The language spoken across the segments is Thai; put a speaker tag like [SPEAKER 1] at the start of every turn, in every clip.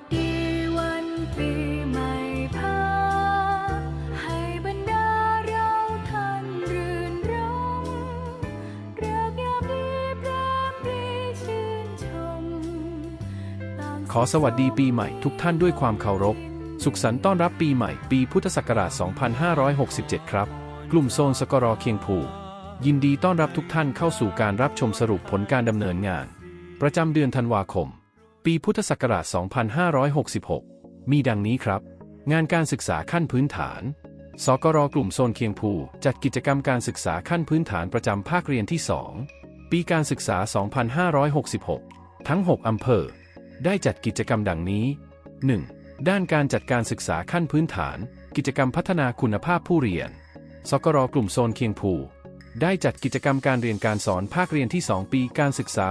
[SPEAKER 1] สดีวันปีใหม่พาให้บรรดาเราท่านรื่นรมเรือกยามดีพรามปรีชื่นชมต่าง
[SPEAKER 2] ขอสวัสดีปีใหม่ทุกท่านด้วยความเคารพ สุขสันต์ต้อนรับปีใหม่ปีพุทธศักราช 2567 ครับ กลุ่มโซนสกรอเคียงผูยินดีต้อนรับทุกท่านเข้าสู่การรับชมสรุปผลการดำเนินงาน ประจำเดือนธันวาคม ปีพุทธศักราช 2566 มีดังนี้ครับ งานการศึกษาขั้นพื้นฐาน สกรกลุ่มโซนเคียงภูจัดกิจกรรมการศึกษาขั้นพื้นฐานประจำภาคเรียนที่ 2 ปีการศึกษา 2566 ทั้ง 6 อำเภอ ได้จัดกิจกรรมดังนี้ 1. ด้านการจัดการศึกษาขั้นพื้นฐาน กิจกรรมพัฒนาคุณภาพผู้เรียน สกรกลุ่มโซนเคียงภู ได้จัดกิจกรรมการเรียนการสอนภาคเรียนที่ 2 ปีการศึกษา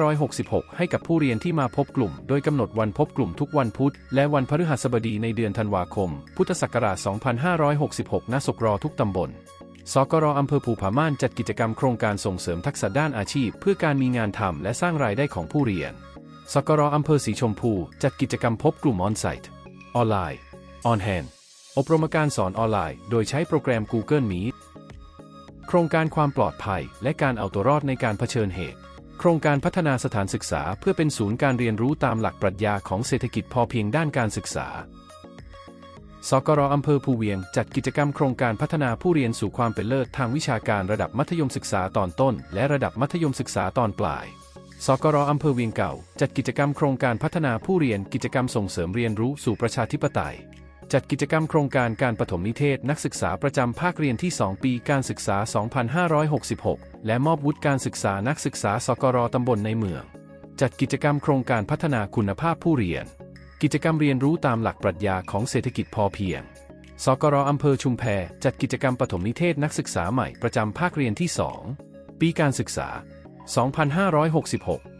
[SPEAKER 2] 2566 ให้กับผู้เรียนที่มาพบกลุ่ม โดยกำหนดวันพบกลุ่มทุกวันพุธ และวันพฤหัสบดีในเดือนธันวาคม พุทธศักราช 2566 ณ สกรทุกตำบลสกรอำเภอภูผาม่านจัดกิจกรรมโครงการส่งเสริมทักษะด้านอาชีพ เพื่อการมีงานทำและสร้างรายได้ของผู้เรียน สกรอำเภอสีชมพู จัดกิจกรรมพบกลุ่มออนไซต์ ออนไลน์ ออนแฮนอบรมการสอนออนไลน์ โดยใช้โปรแกรม Google Meet โครงการความปลอดภัย และการเอาตัวรอดในการเผชิญเหตุ โครงการพัฒนาสถานศึกษาเพื่อเป็นศูนย์การเรียนรู้ตามหลักปรัชญาของเศรษฐกิจพอเพียงด้านการศึกษา สกรอำเภอภูเวียง จัดกิจกรรมโครงการพัฒนาผู้เรียนสู่ความเป็นเลิศทางวิชาการระดับมัธยมศึกษาตอนต้น และระดับมัธยมศึกษาตอนปลายสกรอำเภอเวียงเก่า จัดกิจกรรมโครงการพัฒนาผู้เรียนกิจกรรมส่งเสริมเรียนรู้สู่ประชาธิปไตย จัดกิจกรรมโครงการการปฐมนิเทศนักศึกษาประจำภาคเรียนที่ 2 ปีการศึกษา 2566 และมอบวุฒิการศึกษานักศึกษาสกรตำบลในเมือง จัดกิจกรรมโครงการพัฒนาคุณภาพผู้เรียน กิจกรรมเรียนรู้ตามหลักปรัชญาของเศรษฐกิจพอเพียง สกรอำเภอชุมแพจัดกิจกรรมปฐมนิเทศนักศึกษาใหม่ประจำภาคเรียนที่ 2 ปีการศึกษา 2566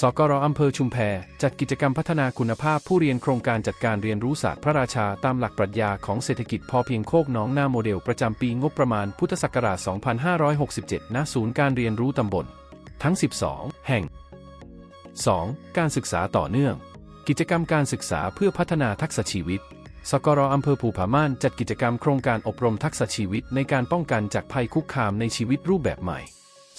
[SPEAKER 2] สกรอำเภอชุมแพจัดกิจกรรมพัฒนาคุณภาพผู้เรียนโครงการจัดการเรียนรู้ศาสตร์พระราชาตามหลักปรัชญาของเศรษฐกิจพอเพียงโคกน้องนาโมเดลประจำปีงบประมาณพุทธศักราช 2567 ณ ศูนย์การเรียนรู้ตำบล ทั้ง 12 แห่ง 2. การศึกษาต่อเนื่อง กิจกรรมการศึกษาเพื่อพัฒนาทักษะชีวิต สกรอำเภอภูผาม่านจัดกิจกรรมโครงการอบรมทักษะชีวิตในการป้องกันจากภัยคุกคามในชีวิตรูปแบบใหม่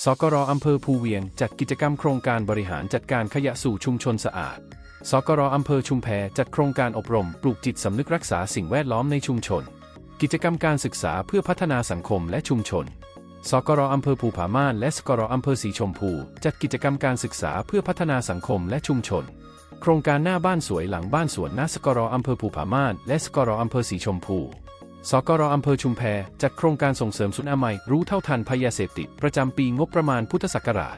[SPEAKER 2] สกรอำเภอภูเวียงจัดกิจกรรมโครงการบริหารจัดการขยะสู่ชุมชนสะอาด สกรอำเภอชุมแพจัดโครงการอบรม ปลูกจิตสำนึกรักษาสิ่งแวดล้อมในชุมชน กิจกรรมการศึกษาเพื่อพัฒนาสังคมและชุมชน สกรอำเภอภูผาม่านและสกรอำเภอสีชมพู จัดกิจกรรมการศึกษาเพื่อพัฒนาสังคมและชุมชน โครงการหน้าบ้านสวยหลังบ้านสวนณสกรอำเภอภูผาม่านและสกรอำเภอสีชมพู สกรอำเภอชุมแพจัดโครงการส่งเสริมสุนอมัย รู้เท่าทันภัยยาเสพติด ประจำปีงบประมาณพุทธศักราช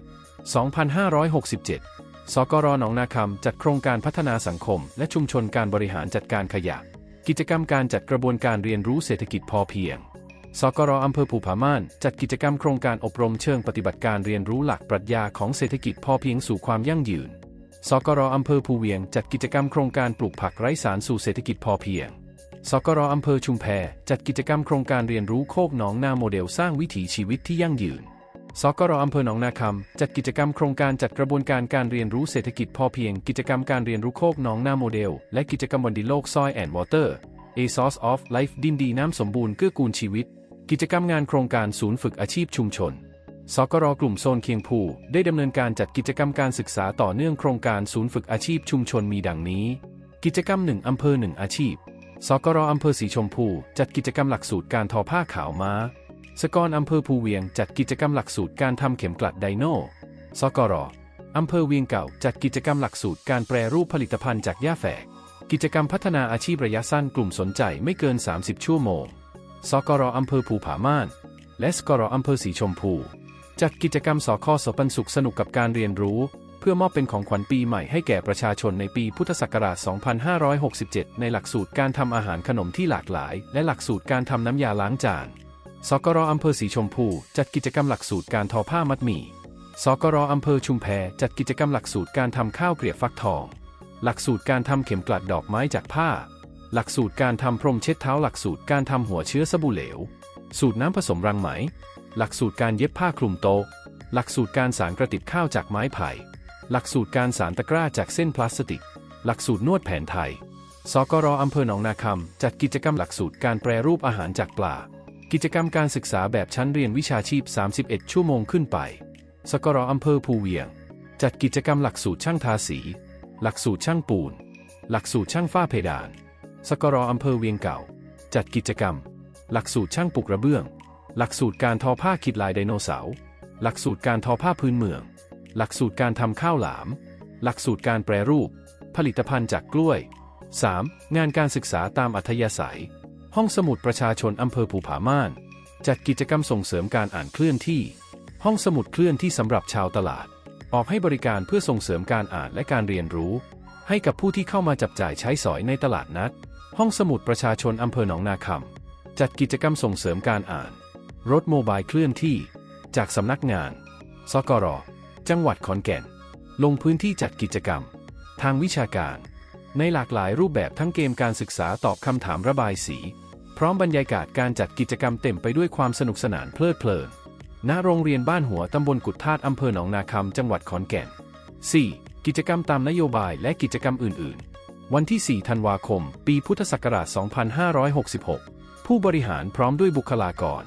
[SPEAKER 2] 2567 สกรหนองนาคำจัดโครงการพัฒนาสังคม และชุมชนการบริหารจัดการขยะ กิจกรรมการจัดกระบวนการเรียนรู้เศรษฐกิจพอเพียง สกรอำเภอภูผาม่าน จัดกิจกรรมโครงการอบรมเชิงปฏิบัติการเรียนรู้หลักปรัชญาของเศรษฐกิจพอเพียงสู่ความยั่งยืน สกรอำเภอภูเวียง จัดกิจกรรมโครงการปลูกผักไร้สารสู่เศรษฐกิจพอเพียง สกรอำเภอชุมแพจัดกิจกรรมโครงการเรียนรู้โคกหนองนาโมเดลสร้างวิถีชีวิตที่ยั่งยืน สกรอำเภอหนองนาคำจัดกิจกรรมโครงการจัดกระบวนการการเรียนรู้เศรษฐกิจพอเพียง กิจกรรมการเรียนรู้โคกหนองนาโมเดล และกิจกรรมวันดินโลกซอยแอนด์วอเตอร์ A Source of Life ดินดีน้ำสมบูรณ์เกื้อกูลชีวิต กิจกรรมงานโครงการศูนย์ฝึกอาชีพชุมชน สกรกลุ่มโซนเคียงภูได้ดำเนินการจัดกิจกรรมการศึกษาต่อเนื่องโครงการศูนย์ฝึกอาชีพชุมชนมีดังนี้ กิจกรรม1อำเภอ1อาชีพ สกรอำเภอสีชมพู จัดกิจกรรมหลักสูตรการทอผ้าขาวม้า สกรอำเภอภูเวียง จัดกิจกรรมหลักสูตรการทำเข็มกลัดไดโน่สกรอำเภอเวียงเก่า จัดกิจกรรมหลักสูตรการแปรรูปผลิตภัณฑ์จากหญ้าแฝก กิจกรรมพัฒนาอาชีพระยะสั้นกลุ่มสนใจไม่เกิน 30 ชั่วโมง สกรอำเภอภูผาม่าน และสกรอำเภอสีชมพู จัดกิจกรรมสคสปันสุขสนุกกับการเรียนรู้ พื่อมอบเป็นของขวัญปีใหม่ให้แก่ประชาชนในปีพุทธศักราช 2567 ในหลักสูตรการทำอาหารขนมที่หลากหลาย และหลักสูตรการทำน้ำยาล้างจาน สกรอำเภอสีชมพู จัดกิจกรรมหลักสูตรการทอผ้ามัดหมี่ สกรอำเภอชุมแพจัดกิจกรรมหลักสูตรการทำข้าวเกลียบฟักทอง หลักสูตรการทำเข็มกลัดดอกไม้จากผ้า หลักสูตรการทำพรมเช็ดเท้า หลักสูตรการทำหัวเชื้อสบู่เหลว สูตรน้ำผสมรังไหม หลักสูตรการเย็บผ้าคลุมโต๊ะหลักสูตรการสารกระติบข้าวจากไม้ไผ่ หลักสูตรการสารตะกร้าจากเส้นพลาสติก หลักสูตรนวดแผนไทย สกรอำเภอหนองนาคำจัดกิจกรรมหลักสูตรการแปรรูปอาหารจากปลา กิจกรรมการศึกษาแบบชั้นเรียนวิชาชีพ 31 ชั่วโมงขึ้นไป สกรอำเภอภูเวียง จัดกิจกรรมหลักสูตรช่างทาสี หลักสูตรช่างปูน หลักสูตรช่างฝ้าเพดาน สกรอำเภอเวียงเก่า จัดกิจกรรม หลักสูตรช่างปลูกระเบื้อง หลักสูตรการทอผ้าขีดลายไดโนเสาร์ หลักสูตรการทอผ้าพื้นเมือง หลักสูตรการทำข้าวหลาม หลักสูตรการแปรรูป ผลิตภัณฑ์จากกล้วย 3. งานการศึกษาตามอัธยาศัย ห้องสมุดประชาชนอำเภอภูผาม่าน จัดกิจกรรมส่งเสริมการอ่านเคลื่อนที่ ห้องสมุดเคลื่อนที่สำหรับชาวตลาด ออกให้บริการเพื่อส่งเสริมการอ่านและการเรียนรู้ ให้กับผู้ที่เข้ามาจับจ่ายใช้สอยในตลาดนัด ห้องสมุดประชาชนอำเภอหนองนาคำจัดกิจกรรมส่งเสริมการอ่าน รถโมบายเคลื่อนที่ จากสำนักงาน สกร จังหวัดขอนแก่น ลงพื้นที่จัดกิจกรรม ทางวิชาการ ในหลากหลายรูปแบบทั้งเกมการศึกษาตอบคำถามระบายสี พร้อมบรรยากาศการจัดกิจกรรมเต็มไปด้วยความสนุกสนานเพลิดเพลิน ณ โรงเรียนบ้านหัวตำบลกุดทาดอำเภอหนองนาคำจังหวัดขอนแก่น 4. กิจกรรมตามนโยบายและกิจกรรมอื่น ๆ วันที่ 4 ธันวาคม ปีพุทธศักราช 2566 ผู้บริหารพร้อมด้วยบุคลากร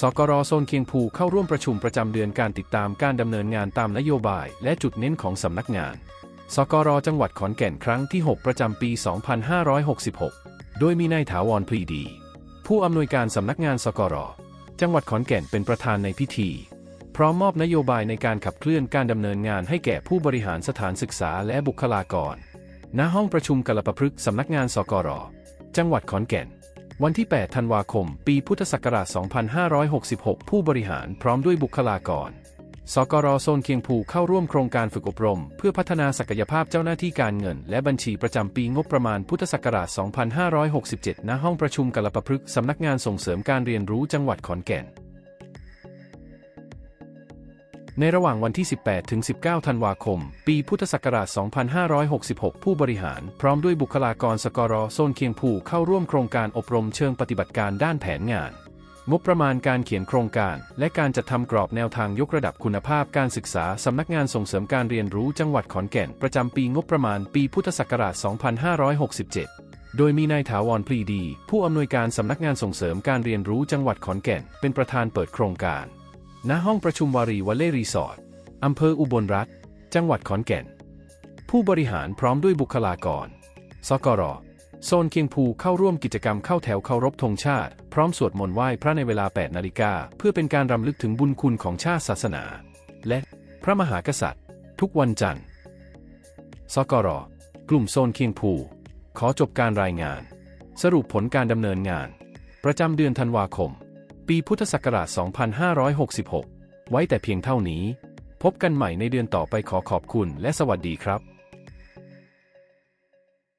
[SPEAKER 2] สกรโซนเคียงภูเข้าร่วมประชุมประจำเดือนการติดตามการดำเนินงานตามนโยบายและจุดเน้นของสำนักงาน สกรจังหวัดขอนแก่นครั้งที่ 6 ประจำปี 2566 โดยมีนายถาวรพลีดี ผู้อำนวยการสำนักงานสกรจังหวัดขอนแก่นเป็นประธานในพิธี พร้อมมอบนโยบายในการขับเคลื่อนการดำเนินงานให้แก่ผู้บริหารสถานศึกษาและบุคลากร ณ ห้องประชุมกลปพฤกษ์สำนักงานสกรจังหวัดขอนแก่น วันที่ 8 ธันวาคม ปีพุทธศักราช 2566 ผู้บริหารพร้อมด้วยบุคลากร สกรโซนเคียงภูเข้าร่วมโครงการฝึกอบรม เพื่อพัฒนาศักยภาพเจ้าหน้าที่การเงิน และบัญชีประจำปีงบประมาณพุทธศักราช 2567 ณ ห้องประชุมกลปพฤกษ์สำนักงานส่งเสริมการเรียนรู้จังหวัดขอนแก่น ในระหว่างวันที่ 18 ถึง 19 ธันวาคม ปีพุทธศักราช 2566 ผู้บริหาร พร้อมด้วยบุคลากรสกรโซนเคียงภูเข้าร่วมโครงการอบรมเชิงปฏิบัติการด้านแผนงาน งบประมาณการเขียนโครงการ และการจัดทำกรอบแนวทางยกระดับคุณภาพการศึกษาสำนักงานส่งเสริมการเรียนรู้จังหวัดขอนแก่นประจำปีงบประมาณปีพุทธศักราช 2567โดยมีนายถาวรพลีดี ผู้อำนวยการสำนักงานส่งเสริมการเรียนรู้จังหวัดขอนแก่น เป็นประธานเปิดโครงการ ณห้องประชุมวารีวัลเล่รีสอร์ทอำเภออุบลรัฐ จังหวัดขอนแก่น ผู้บริหารพร้อมด้วยบุคลากร สกร โซนเคียงภูเข้าร่วมกิจกรรมเข้าแถวเคารพธงชาติ พร้อมสวดมนต์ไหว้พระในเวลา 8 นาฬิกา เพื่อเป็นการรำลึกถึงบุญคุณของชาติศาสนา และพระมหากษัตริย์ ทุกวันจันทร์ สกร กลุ่มโซนเคียงภู ขอจบการรายงาน สรุปผลการดำเนินงาน ประจำเดือนธันวาคม ปีพุทธศักราช 2566 ไว้แต่เพียงเท่านี้ พบกันใหม่ในเดือนต่อไปขอขอบคุณและสวัสดีครับ